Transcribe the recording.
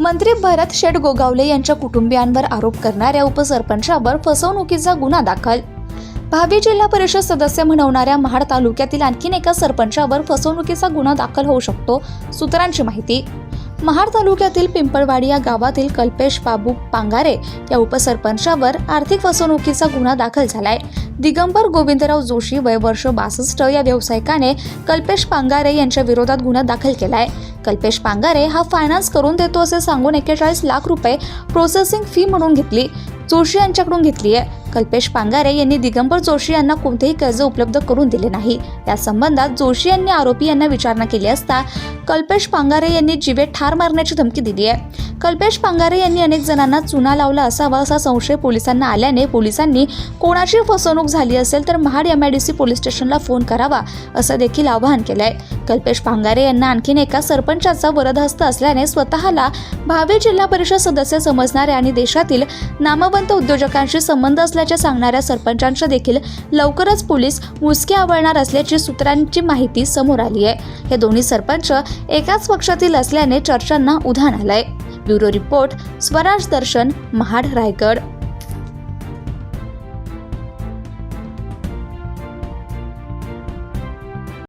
मंत्री भरत शेठ गोगावले यांच्या कुटुंबियांवर आरोप करणाऱ्या उपसरपंचावर फसवणुकीचा गुन्हा दाखल. भावी जिल्हा परिषद सदस्य म्हणवणाऱ्या महाड तालुक्यातील आणखीन एका सरपंचावर फसवणुकीचा गुन्हा दाखल होऊ शकतो सूत्रांची माहिती. महाड तालुक्यातील पिंपळवाडी या गावातील कल्पेश बाबू पांगारे या उपसरपंचावर आर्थिक फसवणुकीचा गुन्हा दाखल झालाय. दिगंबर गोविंदराव जोशी वय वर्ष बासष्ट या व्यावसायिकाने कल्पेश पांगारे यांच्या विरोधात गुन्हा दाखल केलाय. कल्पेश पांगारे हा फायनान्स करून देतो असे सांगून एक्केचाळीस लाख रुपये प्रोसेसिंग फी म्हणून घेतली. जोशी यांच्याकडून घेतली आहे. कल्पेश पांगारे यांनी दिगंबर जोशी यांना कोणतेही कर्ज उपलब्ध करून दिले नाही. या संबंधात जोशी यांनी आरोपी यांना विचारणा केली असता कल्पेश पांगारे यांनी जीवे ठार मारण्याची धमकी दिली आहे. कल्पेश पांगारे यांनी अनेक जणांना चुना लावला असावा असा संशय पोलिसांना आल्याने पोलिसांनी कोणाची फसवणूक झाली असेल तर Mahad M I D C police स्टेशनला फोन करावा असं देखील आवाहन केलं आहे कल्पेश पांगारे यांना आणखीन एका सरपंचाचा वरदहस्त असल्याने स्वतःला भावी जिल्हा परिषद सदस्य समजणाऱ्या आणि देशातील नामवंत उद्योजकांशी संबंध असल्याचे सांगणाऱ्या सरपंचांच्या देखील लवकरच पोलीस मुसके आवळणार असल्याची सूत्रांची माहिती समोर आली आहे हे दोन्ही सरपंच एकाच पक्षातील असल्याने चर्चांना उधाण आलंय. Bureau report Swaraj Darshan Mahad Raigad.